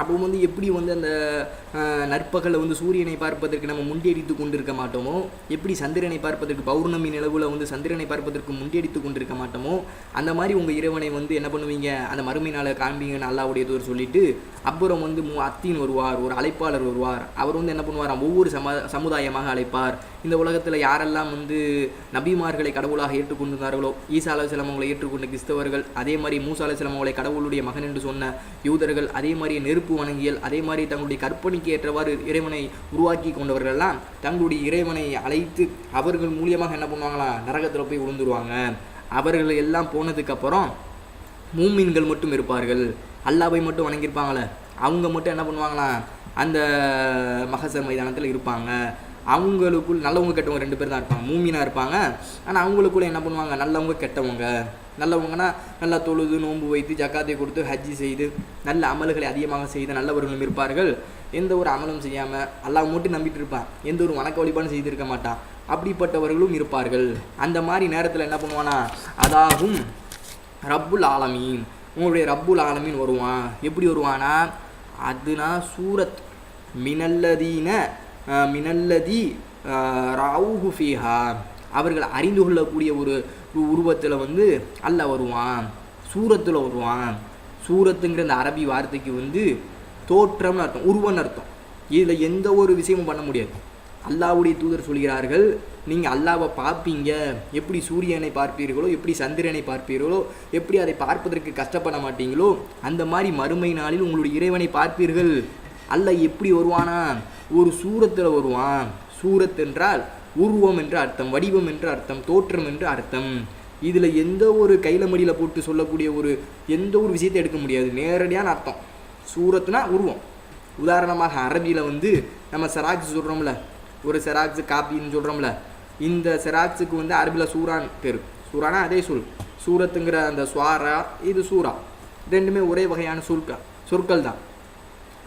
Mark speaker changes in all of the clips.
Speaker 1: அப்போ வந்து எப்படி வந்து அந்த நற்பகலை வந்து சூரியனை பார்ப்பதற்கு நம்ம முண்டியடித்து கொண்டிருக்க மாட்டோமோ? எப்படி சந்திரனை பார்ப்பதற்கு பௌர்ணமி நிலவில் வந்து சந்திரனை பார்ப்பதற்கு முண்டியடித்து கொண்டிருக்க மாட்டோமோ? அந்த மாதிரி உங்கள் இறைவனை வந்து என்ன பண்ணுவீங்க? அந்த மறுமை நாளை காண்பீங்கன்னு அல்லாவுடைய தூர் சொல்லிட்டு அப்புறம் வந்து அத்தின் வருவார் ஒரு அழைப்பாளர் வருவார் அவர் வந்து என்ன பண்ணுவாராம்? ஒவ்வொரு சம சமுதாயமாக அழைப்பார். இந்த உலகத்தில் யாரெல்லாம் வந்து நபிமார்களை கடவுளாக ஏற்றுக்கொண்டிருந்தார்களோ ஈசா அலுவலம் அவங்களை ஏற்றுக்கொண்ட கிறிஸ்தவர்கள் அதே மாதிரி மூசா அலுவலம் அவங்களை கடவுளுடைய மகன் என்று சொன்ன யூதர்கள் அதே மாதிரி நெருப்பு வணங்கியல் அதே மாதிரி தங்களுடைய கற்பனைக்கு ஏற்றவாறு இறைவனை உருவாக்கி கொண்டவர்கள்லாம் தங்களுடைய இறைவனை அழைத்து அவர்கள் மூலியமாக என்ன பண்ணுவாங்களாம் நரகத்தில் போய் விழுந்துருவாங்க. அவர்கள் எல்லாம் போனதுக்கப்புறம் மூமின்கள் மட்டும் இருப்பார்கள். அல்லாவை மட்டும் வணங்கியிருப்பாங்களே. அவங்க மட்டும் என்ன பண்ணுவாங்களாம் அந்த மகசர் மைதானத்தில் இருப்பாங்க. அவங்களுக்குள் நல்லவங்க கெட்டவங்க ரெண்டு பேர் தான் இருப்பாங்க. மூமினாக இருப்பாங்க. ஆனால் அவங்களுக்குள்ள என்ன பண்ணுவாங்க? நல்லவங்க கெட்டவங்க. நல்லவங்கன்னா நல்லா தொழுது நோன்பு வைத்து ஜக்காத்தை கொடுத்து ஹஜ்ஜி செய்து நல்ல அமல்களை அதிகமாக செய்து நல்லவர்களும் இருப்பார்கள். எந்த ஒரு அமலும் செய்யாமல் அல்லாஹ் மட்டும் நம்பிட்டு இருப்பான். எந்த ஒரு வணக்க வழிபாடும் செய்திருக்க மாட்டான். அப்படிப்பட்டவர்களும் இருப்பார்கள். அந்த மாதிரி நேரத்தில் என்ன பண்ணுவானா? அதாகும் ரப்புல் ஆலமீன். உங்களுடைய ரப்புல் ஆலமீன் வருவான். எப்படி வருவானா? அதுனா சூரத் மினல்லதீன மினல்லதி அஹ், அவர்கள் அறிந்து கொள்ளக்கூடிய ஒரு உருவத்தில் வந்து அல்லாஹ் வருவான் சூரத்தில் வருவான். சூரத்துங்கிற அந்த அரபி வார்த்தைக்கு வந்து தோற்றம்னு அர்த்தம் உருவம்னு அர்த்தம். இதில் எந்த ஒரு விஷயமும் பண்ண முடியாது. அல்லாஹ்வுடைய தூதர் சொல்கிறார்கள் நீங்கள் அல்லாவை பார்ப்பீங்க எப்படி சூரியனை பார்ப்பீர்களோ எப்படி சந்திரனை பார்ப்பீர்களோ எப்படி அதை பார்ப்பதற்கு கஷ்டப்பட மாட்டீங்களோ அந்த மாதிரி மறுமை நாளில் உங்களுடைய இறைவனை பார்ப்பீர்கள். அல்ல எப்படி வருவானா? ஒரு சூரத்தில் வருவான். சூரத் என்றால் உருவம் என்று அர்த்தம் வடிவம் என்று அர்த்தம் தோற்றம் என்று அர்த்தம். இதில் எந்த ஒரு கையில மடியில் போட்டு சொல்லக்கூடிய ஒரு எந்த ஒரு விஷயத்தை எடுக்க முடியாது. நேரடியான அர்த்தம். சூரத்னா உருவம். உதாரணமாக அரபியில் வந்து நம்ம செராக்ஸ் சொல்கிறோம்ல ஒரு செராக்ஸ் காப்பின்னு சொல்கிறோம்ல இந்த செராக்ஸுக்கு வந்து அரபியில் சூரான் பேர். சூரானா அதே சொல். சூரத்துங்கிற அந்த சுவாரா இது சூரா ரெண்டுமே ஒரே வகையான சொற்கள் சொற்கள் தான்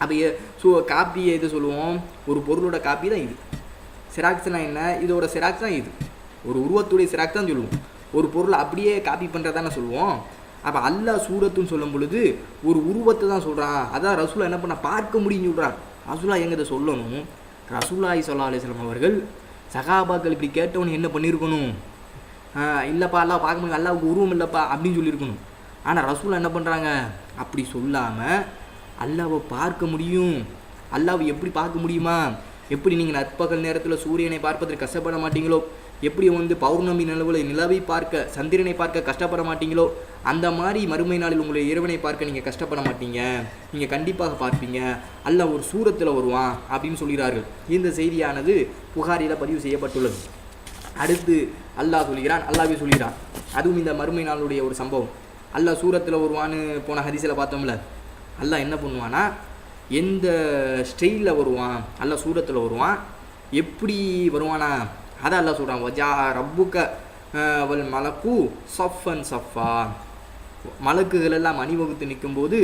Speaker 1: அப்போ சூ காப்பியை எது சொல்லுவோம்? ஒரு பொருளோட காப்பி தான் இது. செராக்ஸ்னால் என்ன? இதோட செராக்ஸ் தான் இது. ஒரு உருவத்துடைய செராக்ஸ் தான் சொல்லுவோம். ஒரு பொருளை அப்படியே காப்பி பண்ணுறதானே சொல்லுவோம். அப்போ அல்லாஹ் சூரத்துன்னு சொல்லும் பொழுது ஒரு உருவத்தை தான் சொல்கிறான் அதான் ரசூலா என்ன பண்ண? பார்க்க முடியும்னு சொல்கிறான் ரசூலா எங்க சொல்லணும்? ரசூலாய் சொல்லா அலிஸ்லாம் அவர்கள் சகாபாக்கள் இப்படி கேட்டவனு என்ன பண்ணியிருக்கணும் இல்லைப்பா அல்லா பார்க்க முடியும். அல்லாவுக்கு உருவம் இல்லைப்பா அப்படின்னு சொல்லியிருக்கணும் ஆனால் ரசூலா என்ன பண்ணுறாங்க அப்படி சொல்லாமல் அல்லாவை பார்க்க முடியும். அல்லாவை எப்படி பார்க்க முடியுமா? எப்படி நீங்கள் நற்பகல் நேரத்தில் சூரியனை பார்ப்பதற்கு கஷ்டப்பட மாட்டீங்களோ? எப்படி வந்து பௌர்ணமி நிலவில் நிலவை பார்க்க சந்திரனை பார்க்க கஷ்டப்பட மாட்டீங்களோ? அந்த மாதிரி மறுமை நாளில் உங்களுடைய இறைவனை பார்க்க நீங்கள் கஷ்டப்பட மாட்டீங்க. நீங்கள் கண்டிப்பாக பார்ப்பீங்க. அல்லாஹ் ஒரு சூரத்தில் வருவான் அப்படின்னு சொல்கிறார்கள். இந்த செய்தியானது புகாரில் பதிவு செய்யப்பட்டுள்ளது. அடுத்து அல்லாஹ் சொல்கிறான் அல்லாவே சொல்கிறான். அதுவும் இந்த மறுமை நாளுடைய ஒரு சம்பவம். அல்லாஹ் சூரத்தில் வருவான்னு போன ஹரிசில் பார்த்தோம்ல. அல்லாஹ் என்ன பண்ணுவானா எந்த ஸ்டைலில் வருவான் அல்ல சூரத்தில் வருவான் எப்படி வருவானா? அதான் அல்ல சொல்கிறான் வஜா ரப்புக்க அவள் மலக்கு சஃபன் சஃபா. மலக்குகள் எல்லாம் அணிவகுத்து நிற்கும்போது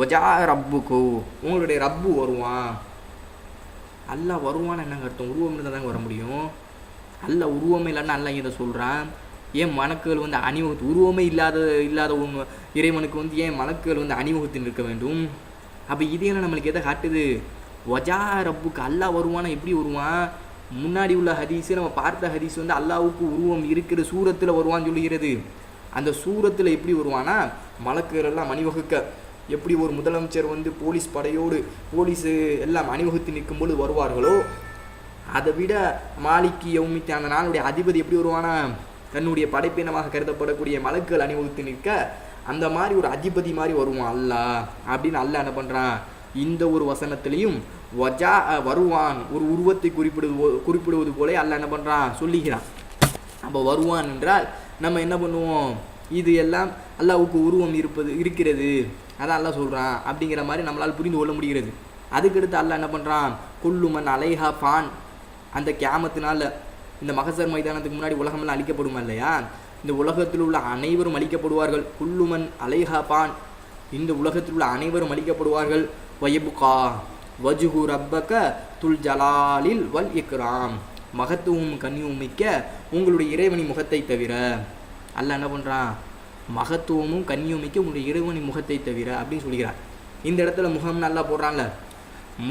Speaker 1: வஜா ரப்புக்கு. உங்களுடைய ரப்பு வருவான். அல்லாஹ் வருவான்னு என்னங்க அர்த்தம்? உருவம் இருந்தால் தாங்க வர முடியும். அல்ல உருவமே இல்லைன்னா அல்ல இதை சொல்கிறான் ஏன் மலக்குகள் வந்து அணிவகுத்து உருவமே இல்லாத இல்லாத இறைவனுக்கு வந்து ஏன் மலக்குகள் வந்து அணிவகுத்து நிற்க வேண்டும்? அப்போ இதையெல்லாம் நம்மளுக்கு எதை காட்டுது? ஒஜா ரப்புக்கு அல்லாஹ் வருவானா? எப்படி வருவான்? முன்னாடி உள்ள ஹதீஸு நம்ம பார்த்த ஹதீஸ் வந்து அல்லாவுக்கு உருவம் இருக்கிற சூரத்தில் வருவான்னு சொல்லுகிறது. அந்த சூரத்தில் எப்படி வருவானா மலக்குகள் அணிவகுக்க. எப்படி ஒரு முதலமைச்சர் வந்து போலீஸ் படையோடு போலீஸ் எல்லாம் அணிவகுத்து நிற்கும்போது வருவார்களோ அதை விட மாலிக்கு யௌமித்தி அந்த நாளுடைய அதிபதி எப்படி வருவானா? தன்னுடைய படைப்பினமாக கருதப்படக்கூடிய மலக்குகள் அணிவகுத்து நிற்க அந்த மாதிரி ஒரு அதிபதி மாதிரி வருவான் அல்லாஹ் அப்படின்னு அல்ல என்ன பண்ணுறான் இந்த ஒரு வசனத்திலையும் வஜா வருவான். ஒரு உருவத்தை குறிப்பிடுவது குறிப்பிடுவது போல அல்ல என்ன பண்ணுறான் சொல்லிக்கிறான் அப்போ வருவான் என்றால் நம்ம என்ன பண்ணுவோம்? இது எல்லாம் அல்லாவுக்கு உருவம் இருப்பது இருக்கிறது. அதான் அல்லா சொல்கிறான் அப்படிங்கிற மாதிரி நம்மளால் புரிந்து கொள்ள முடிகிறது. அதுக்கடுத்து அல்லா என்ன பண்ணுறான் கொல்லுமன் அலைஹா ஃபான். அந்த கியாமத்தினால இந்த மகசர் மைதானத்துக்கு முன்னாடி உலகமெல்லாம் அழிக்கப்படுமா இல்லையா? இந்த உலகத்தில் உள்ள அனைவரும் அழிக்கப்படுவார்கள் குல்லுமன் அலைஹா பான். இந்த உலகத்தில் உள்ள அனைவரும் அழிக்கப்படுவார்கள் வயபுகா. வஜுகு ரப்பக துல் ஜலாலில் வல் இக்ராம். மகத்துவம் கண்ணியும் மிக்க உங்களுடைய இறைவனி முகத்தை தவிர. அல்ல என்ன பண்ணுறான் மகத்துவமும் கண்ணியும் மிக்க உங்களுடைய இறைவனி முகத்தை தவிர அப்படின்னு சொல்கிறார் இந்த இடத்துல முகம் நல்லா போடுறான்ல.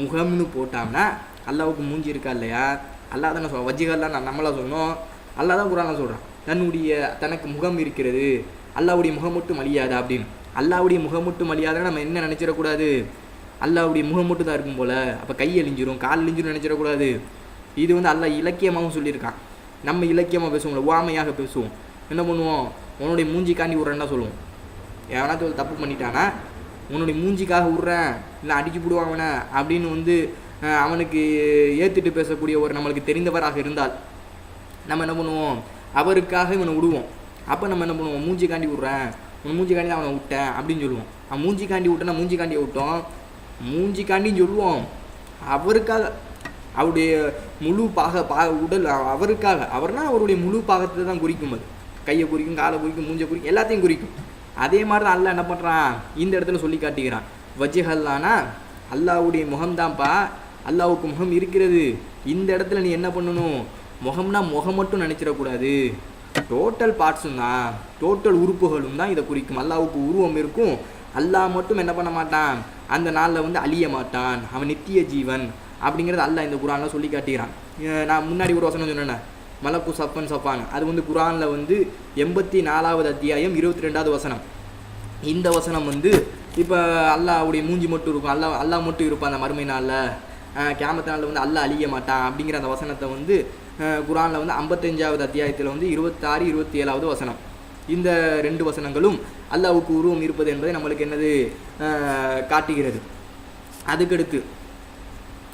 Speaker 1: முகம்னு போட்டான்னா அல்லாவுக்கு மூஞ்சி இருக்கா இல்லையா? அல்லாஹ் தானே சொல்ல வஜிகல்லாம் நான் நம்மளாக சொன்னோம் அல்லாதான் தான் குரான்ல சொல்கிறான் தன்னுடைய தனக்கு முகம் இருக்கிறது. அல்லாவுடைய முகம் மட்டும் அழியாதா அப்படின்னு? அல்லாவுடைய முகம் மட்டும் அழியாதுன்னா நம்ம என்ன நினச்சிடக்கூடாது? அல்லாவுடைய முகம் மட்டும் தான் இருக்கும் போல. அப்போ கை அழிஞ்சிரும் கால் அழிஞ்சிரும் நினச்சிடக்கூடாது. இது வந்து அல்லாஹ் இலக்கியமாகவும் சொல்லியிருக்கான். நம்ம இலக்கியமாக பேசுவோம்ல ஓமையாக பேசுவோம். என்ன பண்ணுவோம்? உன்னுடைய மூஞ்சி காண்டி விட்றேன்னா சொல்லுவோம். எவனாச்சும் ஒரு தப்பு பண்ணிட்டானா? உன்னுடைய மூஞ்சிக்காக விட்றேன் இல்லை அடிச்சு போடுவான் அவனை அப்படின்னு வந்து அவனுக்கு ஏற்றுட்டு பேசக்கூடிய ஒரு நம்மளுக்கு தெரிந்தவராக இருந்தால் நம்ம என்ன பண்ணுவோம்? அவருக்காக இவனை விடுவோம். அப்போ நம்ம என்ன பண்ணுவோம்? மூஞ்சி காண்டி விட்றேன். உன் மூஞ்சி காண்டி அவனை விட்டேன் அப்படின்னு சொல்லுவோம். அவன் மூஞ்சி காண்டி விட்டேன்னா மூஞ்சி காண்டியை விட்டோம். மூஞ்சி காண்டின்னு சொல்லுவோம். அவருக்காக அவருடைய முழு பாக பா உடல் அவருக்காக அவர்னா அவருடைய முழு பாகத்தை தான் குறிக்கும் அது. கையை குறிக்கும் காலை குறிக்கும் மூஞ்சை குறிக்கும் எல்லாத்தையும் குறிக்கும். அதே மாதிரி தான் அல்லாஹ் என்ன பண்ணுறான் இந்த இடத்துல சொல்லி காட்டுகிறான். வஜ்ஹல்லானா அல்லாஹ்வுடைய முகம்தான்ப்பா அல்லாவுக்கு முகம் இருக்கிறது. இந்த இடத்துல நீ என்ன பண்ணணும்? முகம்னா முகம் மட்டும் நினச்சிடக்கூடாது. டோட்டல் பார்ட்ஸும் தான் டோட்டல் உறுப்புகளும் தான் இதை குறிக்கும். அல்லாவுக்கு உருவம் இருக்கும். அல்லாஹ் மட்டும் என்ன பண்ண மாட்டான்? அந்த நாளில் வந்து அழிய மாட்டான். அவன் நித்திய ஜீவன் அப்படிங்கிறது அல்லாஹ் இந்த குரானில் சொல்லி காட்டுகிறான் நான் முன்னாடி ஒரு வசனம் சொன்னேன் மலக்கு சப்பன் சப்பான் அது வந்து குரானில் வந்து எண்பத்தி நாலாவது அத்தியாயம் இருபத்தி ரெண்டாவது வசனம். இந்த வசனம் வந்து இப்போ அல்லாஹ்வுடைய மூஞ்சி மட்டும் இருக்கும். அல்லா அல்லாஹ் மட்டும் இருப்பான் அந்த மறுமை நாளில். கேமத்த நாளில் வந்து அல்லாஹ் அழிய மாட்டான் அப்படிங்கிற அந்த வசனத்தை வந்து குரானில் வந்து ஐம்பத்தஞ்சாவது அத்தியாயத்தில் வந்து இருபத்தாறு இருபத்தி ஏழாவது வசனம். இந்த ரெண்டு வசனங்களும் அல்லாவுக்கு உருவம் இருப்பது என்பதை நம்மளுக்கு என்னது? காட்டுகிறது. அதுக்கடுத்து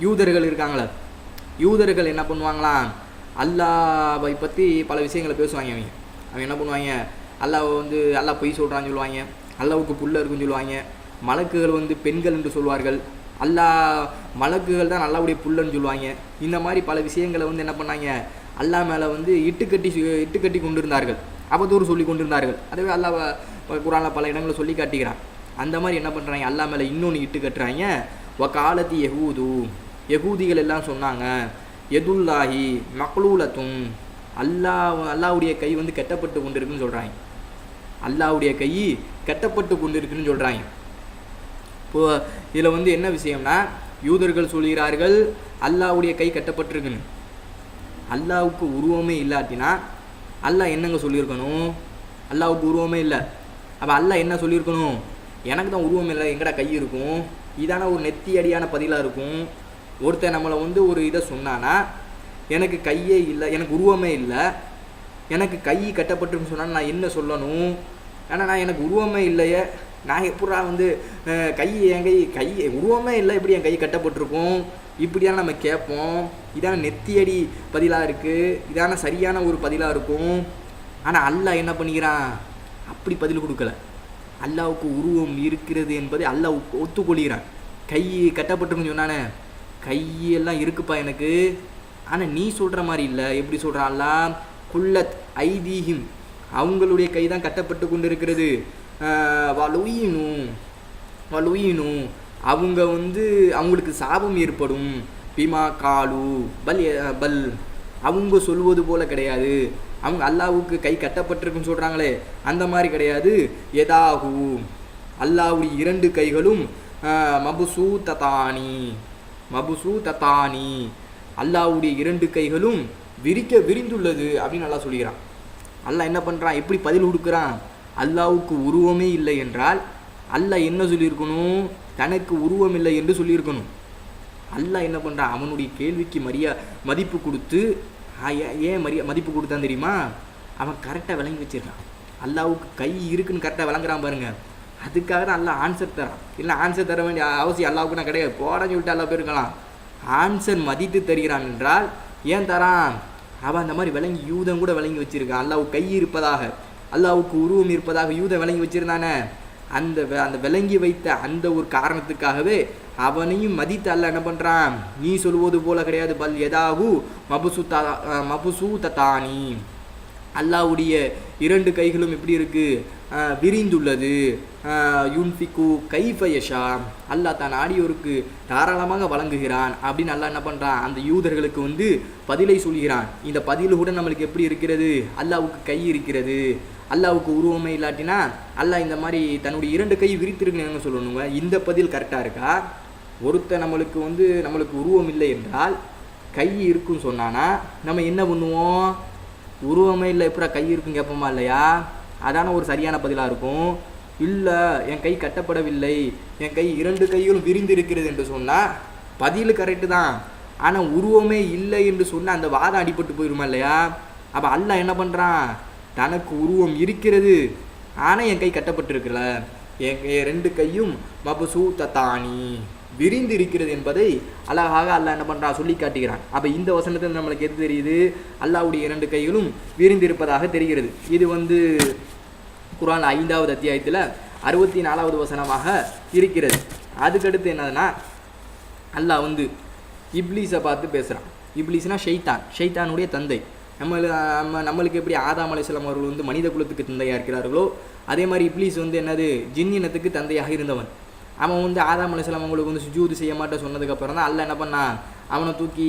Speaker 1: யூதர்கள் இருக்காங்களே? யூதர்கள் என்ன பண்ணுவாங்களாம் அல்லாவை பற்றி பல விஷயங்களை பேசுவாங்க அவங்க அவங்க என்ன பண்ணுவாங்க? அல்லாஹ் வந்து அல்லாஹ் பொய் சொல்கிறான்னு சொல்லுவாங்க. அல்லாவுக்கு புல்ல இருக்குன்னு சொல்லுவாங்க. மலக்குகள் வந்து பெண்கள் என்று சொல்வார்கள். அல்லாஹ் மலக்குகள் தான் நல்லபடியாக புல்லுன்னு சொல்லுவாங்க. இந்த மாதிரி பல விஷயங்களை வந்து என்ன பண்ணாங்க? அல்லாஹ் மேலே வந்து இட்டுக்கட்டி சு- இட்டுக்கட்டி கொண்டிருந்தார்கள். அவதூறு சொல்லி கொண்டிருந்தார்கள். அதுவே அல்லாஹ் குரானில் பல இடங்களில் சொல்லி காட்டுகிறான் அந்த மாதிரி என்ன பண்ணுறாங்க அல்லாஹ் மேலே இன்னொன்று இட்டு கட்டுறாங்க. வ காலத்தி எகூது எகூதிகள் எல்லாம் சொன்னாங்க. எதுல்லாஹி மக்களூலத்தும் அல்லாஹ் அல்லாவுடைய கை வந்து கட்டப்பட்டு கொண்டிருக்குன்னு சொல்கிறாங்க அல்லாவுடைய கை கட்டப்பட்டு கொண்டிருக்குன்னு சொல்கிறாங்க இதில் வந்து என்ன விஷயம்னா யூதர்கள் சொல்கிறார்கள் அல்லாஹ்வுடைய கை கட்டப்பட்டிருக்குன்னு. அல்லாவுக்கு உருவமே இல்லாட்டினா அல்லாஹ் என்னங்க சொல்லியிருக்கணும்? அல்லாவுக்கு உருவமே இல்லை. அப்போ அல்லாஹ் என்ன சொல்லியிருக்கணும்? எனக்கு தான் உருவம் இல்லை எங்கடா கை இருக்கும்? இதான ஒரு நெத்தி அடியான பதிலாக இருக்கும்? ஒருத்தன் நம்மளை வந்து ஒரு இதை சொன்னானா எனக்கு கையே இல்லை எனக்கு உருவமே இல்லை எனக்கு கை கட்டப்பட்டுருன்னு சொன்னால் நான் என்ன சொல்லணும்? ஏன்னா நான் எனக்கு உருவமே இல்லையே. நான் எப்படா வந்து கை என் கை கை உருவமே இல்லை எப்படி என் கை கட்டப்பட்டிருக்கும்? இப்படியான நம்ம கேட்போம். இதான நெத்தியடி பதிலாக இருக்குது இதான சரியான ஒரு பதிலாக இருக்கும். ஆனால் அல்லாஹ் என்ன பண்ணிக்கிறான்? அப்படி பதில் கொடுக்கல. அல்லாவுக்கு உருவம் இருக்கிறது என்பதை அல்லாஹ் ஒத்துக்கொள்கிறான். கை கட்டப்பட்டிருக்குன்னு சொன்னானே. கையெல்லாம் இருக்குப்பா எனக்கு. ஆனால் நீ சொல்கிற மாதிரி இல்லை. எப்படி சொல்கிறான்லாம் அல்லாஹ்? குல்லத் ஐதீஹிம். அவங்களுடைய கை தான் கட்டப்பட்டு கொண்டு இருக்கிறது வலுயினும் வலுயினும் அவங்க வந்து அவங்களுக்கு சாபம் ஏற்படும். பிமா காலு பல் பல். அவங்க சொல்வது போல கிடையாது. அவங்க அல்லாவுக்கு கை கட்டப்பட்டிருக்குன்னு சொல்கிறாங்களே அந்த மாதிரி கிடையாது. எதாகு அல்லாஹ்வுடைய இரண்டு கைகளும் மபுசூ ததானி மபுசூ ததானி அல்லாஹ்வுடைய இரண்டு கைகளும் விரிக்க விரிந்துள்ளது அப்படின்னு நல்லா சொல்லிக்கிறான். அல்லாஹ் என்ன பண்ணுறான் எப்படி பதில் கொடுக்குறான்? அல்லாவுக்கு உருவமே இல்லை என்றால் அல்லாஹ் என்ன சொல்லியிருக்கணும்? தனக்கு உருவம் இல்லை என்று சொல்லியிருக்கணும். அல்லாஹ் என்ன பண்ணுறான் அவனுடைய கேள்விக்கு மரியா மதிப்பு கொடுத்து ஏன் மரியா மதிப்பு கொடுத்தான் தெரியுமா? அவன் கரெக்டாக விளங்கி வச்சிருக்கான். அல்லாவுக்கு கை இருக்குன்னு கரெக்டாக விளங்குறான் பாருங்க. அதுக்காக தான் அல்லாஹ் ஆன்சர் தரான். இல்லை ஆன்சர் தர வேண்டிய அவசியம் அல்லாவுக்கு நான் கிடையாது. போடான்னு சொல்லிட்டு அல்லா போயிருக்கலாம். ஆன்சர் மதித்து தருகிறான் என்றால் ஏன் தரான்? அவன் அந்த மாதிரி விளங்கி யூதன் கூட விளங்கி வச்சிருக்கான். அல்லாவுக்கு கை இருப்பதாக. அல்லாவுக்கு உருவம் இருப்பதாக யூத விளங்கி வச்சிருந்தானே? அந்த அந்த விளங்கி வைத்த அந்த ஒரு காரணத்துக்காகவே அவனையும் மதித்து அல்ல என்ன பண்ணுறான் நீ சொல்வது போல கிடையாது. பல் எதாகு மபுசுத்தா மபுசூ தத்தானி அல்லாவுடைய இரண்டு கைகளும் எப்படி இருக்கு? விரிந்துள்ளது. யுன்ஃபிகு கைஃபயஷா. அல்லாஹ் தான் ஆடியோருக்கு தாராளமாக வழங்குகிறான். அப்படின்னு அல்லா என்ன பண்ணுறான் அந்த யூதர்களுக்கு வந்து பதிலை சொல்கிறான். இந்த பதில் கூட நம்மளுக்கு எப்படி இருக்கிறது? அல்லாவுக்கு கை இருக்கிறது. அல்லாவுக்கு உருவமே இல்லாட்டினா அல்லா இந்த மாதிரி தன்னுடைய இரண்டு கை விரித்திருக்குன்னு சொல்லணுங்க? இந்த பதில் கரெக்டாக இருக்கா? ஒருத்தன் நம்மளுக்கு வந்து நம்மளுக்கு உருவம் இல்லை என்றால் கை இருக்குன்னு சொன்னானா நம்ம என்ன பண்ணுவோம்? உருவமே இல்லை. எப்படா கை இருக்குன்னு கேட்போமா இல்லையா? அதான ஒரு சரியான பதிலாக இருக்கும். இல்லை என் கை கட்டப்படவில்லை. என் கை இரண்டு கைகளும் விரிந்து இருக்கிறது என்று சொன்னால் பதில் கரெக்டு தான். ஆனால் உருவமே இல்லை என்று சொன்னால் அந்த வாதம் அடிபட்டு போயிருமா இல்லையா? அப்போ அல்ல என்ன பண்ணுறான் தனக்கு உருவம் இருக்கிறது. ஆனால் என் கை கட்டப்பட்டிருக்குல்ல என் ரெண்டு கையும் மபசூ தத்தானி விரிந்து இருக்கிறது என்பதை அழகாக அல்லாஹ் என்ன பண்ணுறான் சொல்லி காட்டுகிறான். அப்போ இந்த வசனத்தில் நம்மளுக்கு எது தெரியுது? அல்லாவுடைய இரண்டு கைகளும் விரிந்திருப்பதாக தெரிகிறது. இது வந்து குரான் ஐந்தாவது அத்தியாயத்தில் அறுபத்தி நாலாவது வசனமாக இருக்கிறது. அதுக்கடுத்து என்னதுன்னா அல்லாஹ் வந்து இப்லீஸை பார்த்து பேசுகிறான் இப்லீஸ்னா ஷைத்தான். ஷைத்தானுடைய தந்தை. நம்ம நம்ம நம்மளுக்கு எப்படி ஆதாம் அலிஸ்லாம் அவர்கள் வந்து மனித குலத்துக்கு தந்தையாக இருக்கிறார்களோ அதே மாதிரி இப்லீஸ் வந்து என்னது ஜின் இனத்துக்கு தந்தையாக இருந்தவன். அவன் வந்து ஆதாம் அலிஸ்லாம் அவங்களுக்கு வந்து சுஜூது செய்ய மாட்டேன் சொன்னதுக்கப்புறம் தான் அல்ல என்ன பண்ணான்? அவனை தூக்கி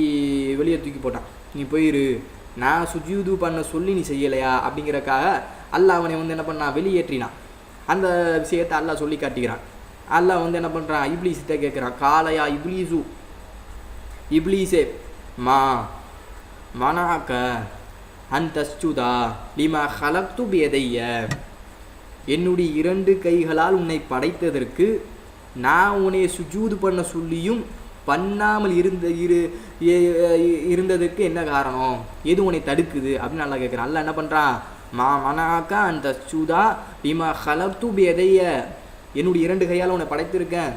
Speaker 1: வெளியே தூக்கி போட்டான். நீ போயிரு நான் சுஜூது பண்ண சொல்லி நீ செய்யலையா? அப்படிங்கிறக்காக அல்லாஹ் அவனை வந்து என்ன பண்ணான்? வெளியேற்றினான். அந்த விஷயத்தை அல்லாஹ் சொல்லி காட்டுகிறான் அல்லாஹ் வந்து என்ன பண்ணுறான் இப்ளீஸ்கிட்ட கேட்குறான். காலையா இப்ளீஸு? இப்ளீஸே மா மனாக்க அந்தஸ்துதா லிமா ஹலக்து பியதைய. என்னுடைய இரண்டு கைகளால் உன்னை படைத்ததற்கு நான் உன்னை சுஜூது பண்ண சொல்லியும் பண்ணாமல் இருந்த இரு இருந்ததுக்கு என்ன காரணம்? எது உன்னை தடுக்குது? அப்படின்னு நல்லா கேட்குறான். அல்ல என்ன பண்ணுறான் மா மனாக்கா அந்த சுதா லிமா ஹலக்து பியதைய. என்னுடைய இரண்டு கையால் உன்னை படைத்திருக்கேன்.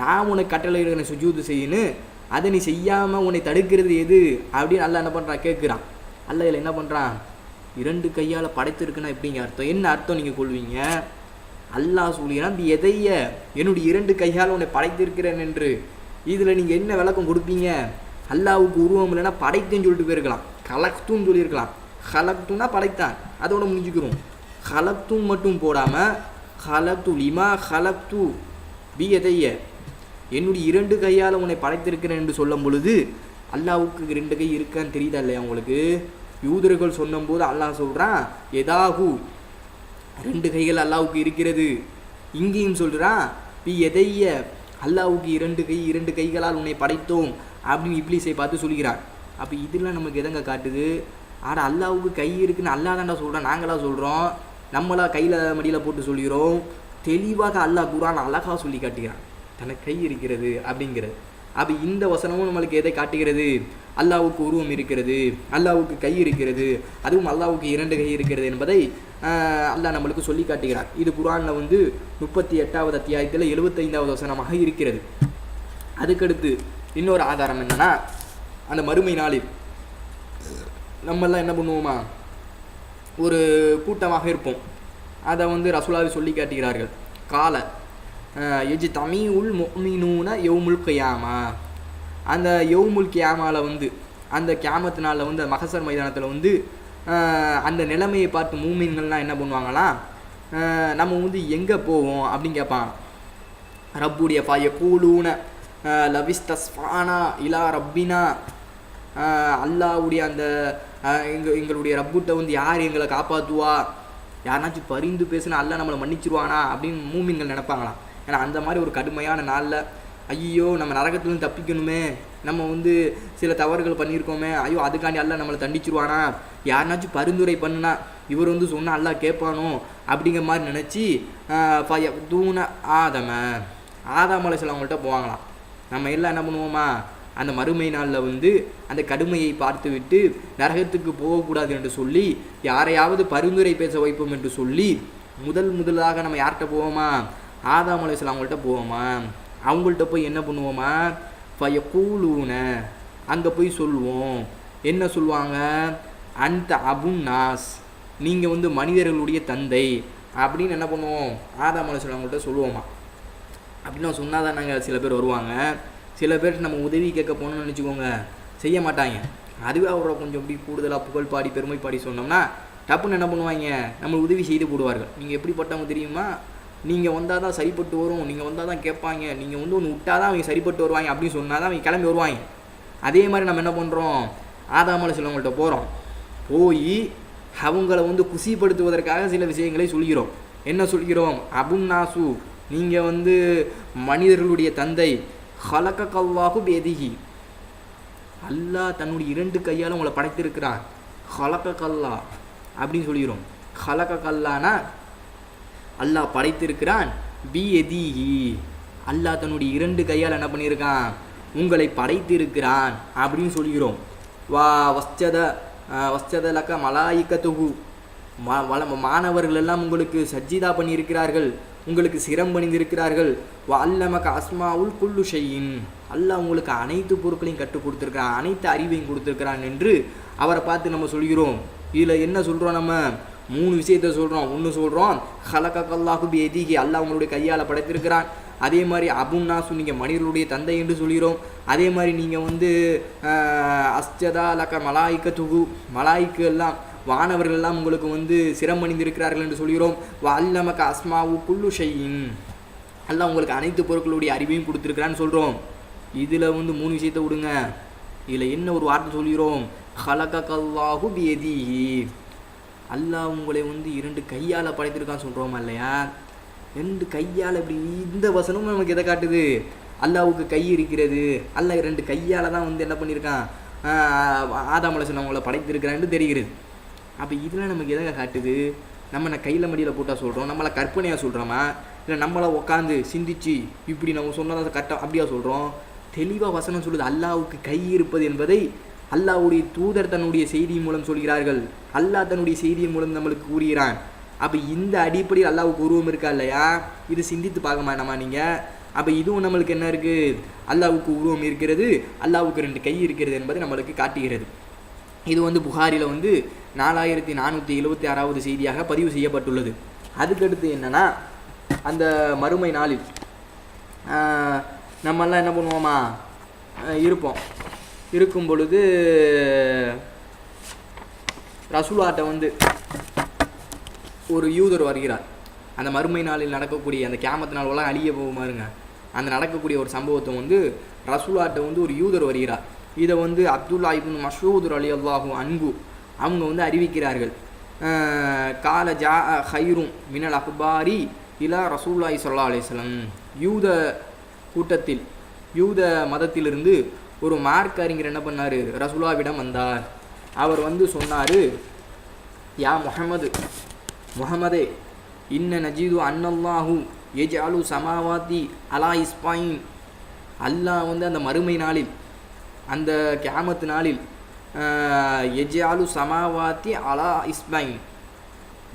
Speaker 1: நான் உனக்கு கட்டளை இருக்கிற சுஜூது செய்யுன்னு. அதை நீ செய்யாமல் உன்னை தடுக்கிறது எது? அப்படின்னு அல்ல என்ன பண்ணுறான் கேட்குறான். அல்ல இதில் என்ன பண்ணுறான் இரண்டு கையால் படைத்திருக்குன்னா எப்படிங்க அர்த்தம்? என்ன அர்த்தம் நீங்கள் கொள்வீங்க? அல்லாஹ் சொல்கிறான் எதைய என்னுடைய இரண்டு கையால் உன்னை படைத்திருக்கிறேன் என்று. இதில் நீங்கள் என்ன விளக்கம் கொடுப்பீங்க? அல்லாவுக்கு உருவம் இல்லைன்னா படைத்துன்னு சொல்லிட்டு போயிருக்கலாம். கலக்துன்னு சொல்லியிருக்கலாம். ஹலக்துன்னா படைத்தான். அதோட முடிஞ்சுக்கிறோம். ஹலக்தும் மட்டும் போடாமல் ஹலக்து லிமா ஹலக்து பி எதைய என்னுடைய இரண்டு கையால் உன்னை படைத்திருக்கிறேன் என்று சொல்லும் பொழுது அல்லாவுக்கு ரெண்டு கை இருக்கான்னு தெரியுதா இல்லையா உங்களுக்கு? யூதர்கள் சொன்னபோது அல்லாஹ் சொல்கிறான் எதாகு ரெண்டு கைகள் அல்லாவுக்கு இருக்கிறது. இங்கேயும் சொல்கிறான் பி எதைய அல்லாவுக்கு இரண்டு கை இரண்டு கைகளால் உன்னை படைத்தோம் அப்படின்னு இப்ளீஸை பார்த்து சொல்கிறார். அப்போ இதெல்லாம் நமக்கு எதங்க காட்டுது? ஆட அல்லாவுக்கு கை இருக்குன்னு அல்லா தாண்டா சொல்கிறோம் நாங்களாக சொல்கிறோம் நம்மளா கையில் மடியில் போட்டு சொல்கிறோம் தெளிவாக அல்லாஹ் குரான் அழகாக சொல்லி காட்டுகிறான். தனக்கு கை இருக்கிறது அப்படிங்கிறது. அப்போ இந்த வசனமும் நம்மளுக்கு எதை காட்டுகிறது? அல்லாவுக்கு உருவம் இருக்கிறது அல்லாவுக்கு கை இருக்கிறது அதுவும் அல்லாவுக்கு இரண்டு கை இருக்கிறது என்பதை அல்லாஹ் நம்மளுக்கு சொல்லி காட்டுகிறார். இது குரானில் வந்து முப்பத்தி எட்டாவது அத்தியாயத்தில் எழுபத்தைந்தாவது வசனமாக இருக்கிறது. அதுக்கடுத்து இன்னொரு ஆதாரம் என்னன்னா அந்த மறுமை நாளில் நம்மெல்லாம் என்ன பண்ணுவோமா? ஒரு கூட்டமாக இருப்போம். அதை வந்து ரசூலாவை சொல்லி காட்டுகிறார்கள். கால எஜி தமிழ் உல் மொமினூன யௌமுல் அந்த யோமுல் கேமாவில் வந்து அந்த கியாமத்து நாளில் வந்து மகசர் மைதானத்தில் வந்து அந்த நிலைமையை பார்த்து மூமின்கள்லாம் என்ன பண்ணுவாங்களாம் நம்ம வந்து எங்கே போவோம் அப்படின்னு கேட்பாங்க. ரப்புடைய பாய கூலூன லவிஸ்தஸ்ஃபானா இலா ரப்பினா அல்லாவுடைய அந்த எங்கள் எங்க எங்களுடைய ரப்புட்ட வந்து யார் எங்களை காப்பாற்றுவா யாருனாச்சும் பரிந்து பேசுனா அல்லாஹ் நம்மளை மன்னிச்சிருவானா அப்படின்னு மூமின்கள் நினைப்பாங்களாம். ஏன்னா அந்த மாதிரி ஒரு கடுமையான நாளில் ஐயோ நம்ம நரகத்துலேருந்து தப்பிக்கணுமே. நம்ம வந்து சில தவறுகள் பண்ணியிருக்கோமே. ஐயோ அதுக்காண்டி அல்ல நம்மளை தண்டிச்சிருவானா? யாருனாச்சும் பரிந்துரை பண்ணுனா இவர் வந்து சொன்னால் அல்லா கேட்பானோ? அப்படிங்கிற மாதிரி நினச்சி தூண ஆதம. ஆதாமலை சிலவங்கள்ட்ட போவாங்களாம். நம்ம எல்லாம் என்ன பண்ணுவோமா? அந்த மறுமை நாளில் வந்து அந்த கடுமையை பார்த்து விட்டு நரகத்துக்கு போகக்கூடாது என்று சொல்லி யாரையாவது பரிந்துரை பேச வைப்போம் என்று சொல்லி முதல் முதலாக நம்ம யார்கிட்ட போவோமா? ஆதாமலை அலைஹிஸ்ஸலாம் அவங்கள்ட்ட போவோமா? அவங்கள்ட்ட போய் என்ன பண்ணுவோமா? ஃபயக்கூலூன. அங்கே போய் சொல்லுவோம். என்ன சொல்லுவாங்க? அந்த அபுன் நாஸ். நீங்கள் வந்து மனிதர்களுடைய தந்தை. அப்படின்னு என்ன பண்ணுவோம்? ஆதாம் அலைஹிஸ்ஸலாம் அவங்கள்ட்ட சொல்லுவோமா? அப்படின்னு சொன்னால் தான் நாங்கள் சில பேர் வருவாங்க. சில பேர் நம்ம உதவி கேட்க போகணும்னு நினச்சிக்கோங்க. செய்ய மாட்டாங்க. அதுவே அவரை கொஞ்சம் இப்படி கூடுதலாக புகழ் பாடி பெருமை பாடி சொன்னோம்னா டப்புன்னு என்ன பண்ணுவாங்க? நம்ம உதவி செய்து போடுவார்கள். நீங்கள் எப்படிப்பட்டவங்க தெரியுமா? நீங்கள் வந்தால் தான் சரிப்பட்டு வரும் நீங்கள் வந்தால் தான் கேட்பாங்க. நீங்கள் வந்து ஒன்று விட்டால் தான் அவங்க சரிப்பட்டு வருவாங்க அப்படின்னு சொன்னால் தான் அவங்க கிளம்பி வருவாங்க. அதே மாதிரி நம்ம என்ன பண்ணுறோம் ஆதாமலை சிலவங்கள்ட்ட போகிறோம் போய் அவங்கள வந்து குசிப்படுத்துவதற்காக சில விஷயங்களை சொல்கிறோம். என்ன சொல்கிறோம்? அபும் நாசு நீங்கள் வந்து மனிதர்களுடைய தந்தை. ஹலக்க கல்லாஹு பேதிகி அல்லாஹ் தன்னுடைய இரண்டு கையால் உங்களை படைத்திருக்கிறார். ஹலக்க கல்லா அப்படின்னு சொல்கிறோம். ஹலக்க கல்லானா அல்லாஹ் படைத்திருக்கிறான் பி எதிஹி அல்லாஹ் தன்னுடைய இரண்டு கையால் என்ன பண்ணியிருக்கான்? உங்களை படைத்திருக்கிறான் அப்படின்னு சொல்கிறோம். வா வஸ்தத வஸ்தத லக்க மலாயிக்கத்துகு மா வள மாணவர்கள் எல்லாம் உங்களுக்கு சஜ்ஜிதா பண்ணியிருக்கிறார்கள். உங்களுக்கு சிரம் பணிந்திருக்கிறார்கள். வ அல்லமக அஸ்மாவுல் குல்லு ஷையின். அல்லாஹ் உங்களுக்கு அனைத்து பொருட்களையும் கற்றுக் கொடுத்துருக்கிறான் அனைத்து அறிவையும் கொடுத்துருக்கிறான் என்று அவரை பார்த்து நம்ம சொல்கிறோம். இதில் என்ன சொல்கிறோம் நம்ம? மூணு விஷயத்த சொல்கிறோம் ஒன்று சொல்கிறோம் ஹலக கல்லாஹு பேதிகி அல்லாஹ் உங்களுடைய கையால் படைத்திருக்கிறான். அதே மாதிரி அபுன்னா சொன்னீங்க மனிதர்களுடைய தந்தை என்று சொல்கிறோம். அதே மாதிரி நீங்கள் வந்து அஸ்ஜதா லக்க மலாய்க்க துகு மலாய்க்கு எல்லாம் வானவர்கள் எல்லாம் உங்களுக்கு வந்து சிரமணிந்திருக்கிறார்கள் என்று சொல்கிறோம். வல்லமக்க அஸ்மாவு குல்லு ஷையின் எல்லாம் உங்களுக்கு அனைத்து பொருட்களுடைய அறிவையும் கொடுத்துருக்கிறான்னு சொல்கிறோம் இதில் வந்து மூணு விஷயத்தை விடுங்க. இதில் என்ன ஒரு வார்த்தை சொல்கிறோம்? ஹலக கல்லாஹு பியதிஹி. அல்லாஹ் உங்களை வந்து இரண்டு கையால் படைத்திருக்கான்னு சொல்கிறோமா இல்லையா? ரெண்டு கையால் இப்படி இந்த வசனமும் நமக்கு எதை காட்டுது? அல்லாவுக்கு கை இருக்கிறது. அல்லாஹ் ரெண்டு கையால் தான் வந்து என்ன பண்ணியிருக்கான்? ஆதாமலசன் அவங்கள படைத்திருக்கிறான்னு தெரிகிறது. அப்போ இதில் நமக்கு எதை காட்டுது? நம்ம நான் கையில் மடியில் போட்டால் சொல்கிறோம் நம்மளை கற்பனையாக சொல்கிறோமா இல்லை நம்மளை உட்காந்து சிந்திச்சு இப்படி நம்ம சொன்னதை கரெக்டாக அப்படியா சொல்கிறோம் தெளிவாக வசனம் சொல்லுது அல்லாவுக்கு கை இருப்பது என்பதை அல்லாவுடைய தூதர் தன்னுடைய செய்தி மூலம் சொல்கிறார்கள். அல்லாஹ் தன்னுடைய செய்தியின் மூலம் நம்மளுக்கு கூறுகிறான். அப்போ இந்த அடிப்படையில் அல்லாவுக்கு உருவம் இருக்கா இல்லையா? இது சிந்தித்து பார்க்க மாட்டோமா நீங்கள் அப்போ இதுவும் நம்மளுக்கு என்ன இருக்குது அல்லாவுக்கு உருவம் இருக்கிறது அல்லாவுக்கு ரெண்டு கை இருக்கிறது என்பதை நம்மளுக்கு காட்டுகிறது. இது வந்து புகாரில் வந்து நாலாயிரத்தி நானூற்றி எழுபத்தி ஆறாவது செய்தியாக பதிவு செய்யப்பட்டுள்ளது. அதுக்கடுத்து என்னென்னா அந்த மறுமை நாளில் நம்மெல்லாம் என்ன பண்ணுவோமா? இருப்போம். இருக்கும் பொழுது ரசூலாட்ட வந்து ஒரு யூதர் வருகிறார். அந்த மறுமை நாளில் நடக்கக்கூடிய அந்த கேமத்து நாளெல்லாம் அழிய போகுமாருங்க அந்த நடக்கக்கூடிய ஒரு சம்பவத்தை வந்து ரசூலாட்ட வந்து ஒரு யூதர் வருகிறார். இதை வந்து அப்துல்லா இபின் மஷூதர் அலி அல்லாஹூ அன்பு அவங்க வந்து அறிவிக்கிறார்கள். கால ஜா ஹைரும் மினல் அக்பாரி இலா ரசூல்லாய் சொல்லா அலிஸ்லம் யூத கூட்டத்தில் யூத மதத்திலிருந்து ஒரு மார்க் அறிஞர் என்ன பண்ணார்? ரசுலாவிடம் வந்தார். அவர் வந்து சொன்னார் யா முகமது முகமதே இன்ன நஜீது அன்னல்லாஹு எஜாலு சமாவாத்தி அலா இஸ்பாயின். அல்லாஹ் வந்து அந்த மறுமை நாளில் அந்த கேமத்து நாளில் எஜாலு சமாவாத்தி அலா இஸ்பைன்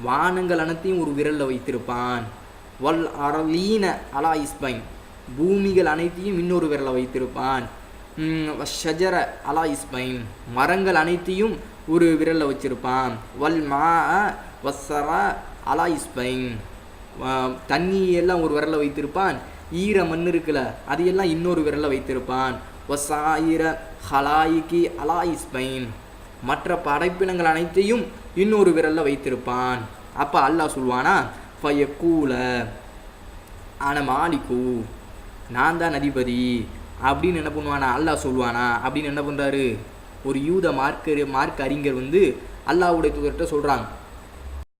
Speaker 1: வானங்கள் அனைத்தையும் ஒரு விரலில் வைத்திருப்பான். வல் அரலீன அலா இஸ்பைன் பூமிகள் அனைத்தையும் இன்னொரு விரலை வைத்திருப்பான். ஷஜர அலா இஸ்பைன் மரங்கள் அனைத்தையும் ஒரு விரலில் வச்சிருப்பான். வல் மா வசரா அலா இஸ்பைன் தண்ணியெல்லாம் ஒரு விரலில் வைத்திருப்பான். ஈர மண் இருக்குல்ல அதையெல்லாம் இன்னொரு விரலில் வைத்திருப்பான். வசாயிர ஹலாயிக்கி அலா இஸ்பைன் மற்ற படைப்பினங்கள் அனைத்தையும் இன்னொரு விரலில் வைத்திருப்பான். அப்போ அல்லாஹ் சொல்வானா? ஃபயக்கூல. ஆன மாலிக்கு. நான் தான் அதிபதி. அப்படின்னு என்ன பண்ணுவானா? அல்லாஹ் சொல்லுவானா? அப்படின்னு என்ன பண்ணுறாரு ஒரு யூத மார்க்கர் மார்க் அறிஞர் வந்து அல்லாவுடைய தூதர்கிட்ட சொல்கிறாங்க